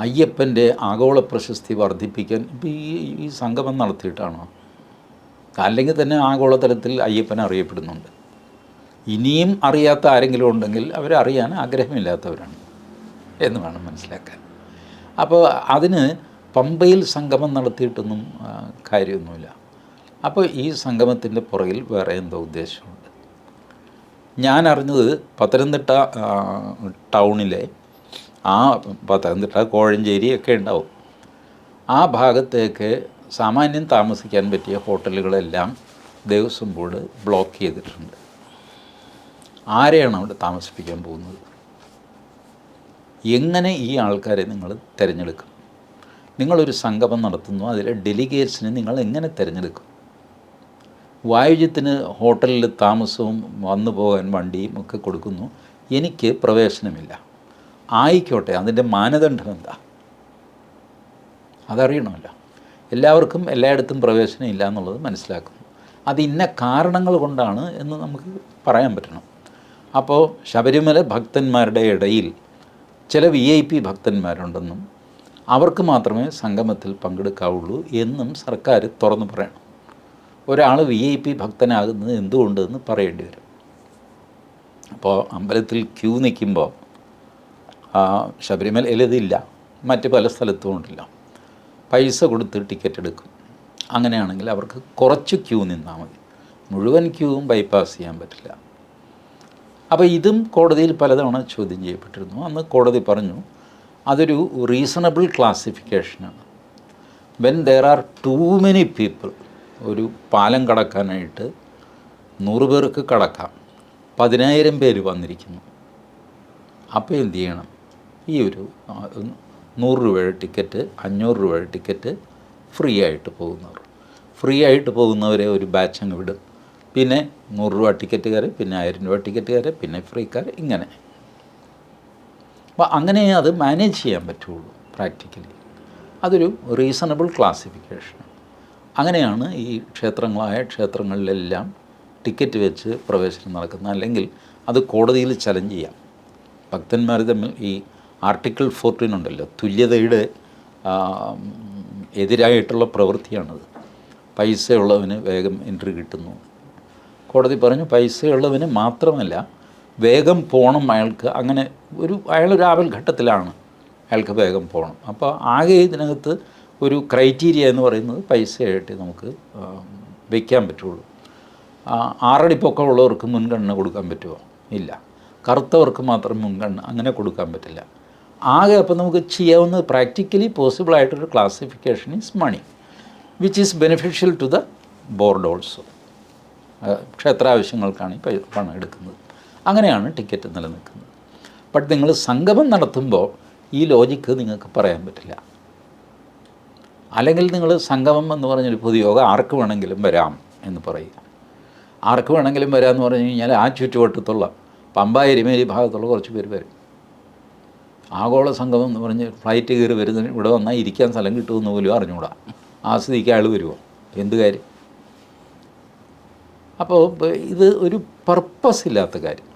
അയ്യപ്പന്റെ ആഗോള പ്രശസ്തി വർദ്ധിപ്പിക്കാൻ ഇപ്പോൾ ഈ ഈ സംഗമം നടത്തിയിട്ടാണോ? അല്ലെങ്കിൽ തന്നെ ആഗോളതലത്തിൽ അയ്യപ്പൻ അറിയപ്പെടുന്നുണ്ട്. ഇനിയും അറിയാത്ത ആരെങ്കിലും ഉണ്ടെങ്കിൽ അവരറിയാൻ ആഗ്രഹമില്ലാത്തവരാണ് എന്ന് വേണം മനസ്സിലാക്കാൻ. അപ്പോൾ അതിന് പമ്പയിൽ സംഗമം നടത്തിയിട്ടൊന്നും കാര്യമൊന്നുമില്ല. അപ്പോൾ ഈ സംഗമത്തിന്റെ പുറകിൽ വേറെ എന്തോ ഉദ്ദേശമുണ്ട്. ഞാൻ അറിഞ്ഞത് പത്തനംതിട്ട ടൗണിലെ ആ പത്തനംതിട്ട കോഴഞ്ചേരി ഒക്കെ ഉണ്ടാവും. ആ ഭാഗത്തേക്ക് സാമാന്യം താമസിക്കാൻ പറ്റിയ ഹോട്ടലുകളെല്ലാം ദേവസ്വം ബോർഡ് ബ്ലോക്ക് ചെയ്തിട്ടുണ്ട്. ആരെയാണ് അവിടെ താമസിപ്പിക്കാൻ പോകുന്നത്? എങ്ങനെ ഈ ആൾക്കാരെ നിങ്ങൾ തിരഞ്ഞെടുക്കും? നിങ്ങളൊരു സംഗമം നടത്തുന്നു അതിലെ ഡെലിഗേറ്റ്സിനെ നിങ്ങൾ എങ്ങനെ തിരഞ്ഞെടുക്കും? വായുജ്യത്തിന് ഹോട്ടലിൽ താമസവും വന്നു പോകാൻ വണ്ടിയും ഒക്കെ കൊടുക്കുന്നു എനിക്ക് പ്രവേശനമില്ല. ആയിക്കോട്ടെ അതിന്റെ മാനദണ്ഡം എന്താ അതറിയണമല്ലോ. എല്ലാവർക്കും എല്ലായിടത്തും പ്രവേശനം ഇല്ല എന്നുള്ളത് മനസ്സിലാക്കുന്നു. അത് ഇന്ന കാരണങ്ങൾ കൊണ്ടാണ് എന്ന് നമുക്ക് പറയാൻ പറ്റണം. അപ്പോൾ ശബരിമല ഭക്തന്മാരുടെ ഇടയിൽ ചില വി ഐ പി ഭക്തന്മാരുണ്ടെന്നും അവർക്ക് മാത്രമേ സംഗമത്തിൽ പങ്കെടുക്കാവുള്ളൂ എന്നും സർക്കാർ തുറന്നു പറയണം. ഒരാൾ വി ഐ പി ഭക്തനാകുന്നത് എന്തുകൊണ്ടെന്ന് പറയേണ്ടി വരും. അപ്പോൾ അമ്പലത്തിൽ ക്യൂ നിൽക്കുമ്പോൾ ശബരിമലയിൽ ഇതില്ല മറ്റ് പല സ്ഥലത്തും ഉണ്ടല്ലോ. പൈസ കൊടുത്ത് ടിക്കറ്റ് എടുക്കും. അങ്ങനെയാണെങ്കിൽ അവർക്ക് കുറച്ച് ക്യൂ നിന്നാൽ മതി. മുഴുവൻ ക്യൂവും ബൈപ്പാസ് ചെയ്യാൻ പറ്റില്ല. അപ്പോൾ ഇതും കോടതിയിൽ പലതവണ ചോദ്യം ചെയ്യപ്പെട്ടിരുന്നു. അന്ന് കോടതി പറഞ്ഞു അതൊരു reasonable ക്ലാസിഫിക്കേഷനാണ് when there are too many people ഒരു പാലം കടക്കാനായിട്ട് നൂറ് പേർക്ക് കടക്കാം. പതിനായിരം പേര് വന്നിരിക്കുന്നു. അപ്പോൾ എന്തു ചെയ്യണം? ഈ ഒരു നൂറ് രൂപയുടെ ടിക്കറ്റ് അഞ്ഞൂറ് രൂപയുടെ ടിക്കറ്റ് ഫ്രീ ആയിട്ട് പോകുന്നവർ. ഫ്രീ ആയിട്ട് പോകുന്നവരെ ഒരു ബാച്ച് അങ്ങ് വിടും. പിന്നെ നൂറ് രൂപ ടിക്കറ്റുകാർ പിന്നെ ആയിരം രൂപ ടിക്കറ്റുകാർ പിന്നെ ഫ്രീക്കാർ ഇങ്ങനെ. അപ്പോൾ അങ്ങനെ അത് മാനേജ് ചെയ്യാൻ പറ്റുള്ളൂ പ്രാക്ടിക്കലി അതൊരു റീസണബിൾ ക്ലാസിഫിക്കേഷൻ അങ്ങനെയാണ് ഈ ക്ഷേത്രങ്ങളായ ക്ഷേത്രങ്ങളിലെല്ലാം ടിക്കറ്റ് വെച്ച് പ്രവേശനം നടക്കുന്നത് അല്ലെങ്കിൽ അത് കോടതിയിൽ ചലഞ്ച് ചെയ്യാം. ഭക്തന്മാർ തമ്മിൽ ഈ ആർട്ടിക്കിൾ ഫോർട്ടീൻ ഉണ്ടല്ലോ. തുല്യതയുടെ എതിരായിട്ടുള്ള പ്രവൃത്തിയാണത്. പൈസയുള്ളവന് വേഗം എൻട്രി കിട്ടുന്നു. കോടതി പറഞ്ഞു പൈസയുള്ളവന് മാത്രമല്ല വേഗം പോകണം അയാൾക്ക്. അങ്ങനെ ഒരു അയാൾ ആവൽ ഘട്ടത്തിലാണ് അയാൾക്ക് വേഗം പോകണം അപ്പോൾ ആകെ ഇതിനകത്ത് ഒരു ക്രൈറ്റീരിയ എന്ന് പറയുന്നത് പൈസയായിട്ട് നമുക്ക് വയ്ക്കാൻ പറ്റുള്ളൂ. ആറടി പൊക്കമുള്ളവർക്ക് മുൻഗണന കൊടുക്കാൻ പറ്റുമോ? ഇല്ല. കറുത്തവർക്ക് മാത്രം മുൻഗണന അങ്ങനെ കൊടുക്കാൻ പറ്റില്ല. ആകെ അപ്പോൾ നമുക്ക് ചെയ്യാവുന്ന പ്രാക്ടിക്കലി പോസിബിൾ ആയിട്ടൊരു classification is money which is beneficial to the board also ക്ഷേത്രാവശ്യങ്ങൾക്കാണ് ഈ പണം എടുക്കുന്നത്. അങ്ങനെയാണ് ടിക്കറ്റ് നിലനിൽക്കുന്നത്. ബട്ട് നിങ്ങൾ സംഗമം നടത്തുമ്പോൾ ഈ ലോജിക്ക് നിങ്ങൾക്ക് പറയാൻ പറ്റില്ല. അല്ലെങ്കിൽ നിങ്ങൾ സംഗമം എന്ന് പറഞ്ഞൊരു പൊതുയോഗ ആർക്ക് വേണമെങ്കിലും വരാം എന്ന് പറയുക. ആർക്ക് വേണമെങ്കിലും വരാമെന്ന് പറഞ്ഞു കഴിഞ്ഞാൽ ആ ചുറ്റുവട്ടത്തുള്ള പമ്പ എരിമേരി ഭാഗത്തുള്ള കുറച്ച് പേര് വരും. ആഗോള സംഗമം എന്ന് പറഞ്ഞ് ഫ്ലൈറ്റ് കയറി വരുന്നതിന് ഇവിടെ വന്നാൽ ഇരിക്കാൻ സ്ഥലം കിട്ടുമെന്ന് പോലും അറിഞ്ഞുകൂടാ. ആസ്വദിക്കാൻ ആൾ വരുമോ എന്ത് കാര്യം? അപ്പോൾ ഇത് ഒരു പർപ്പസ് ഇല്ലാത്ത കാര്യം.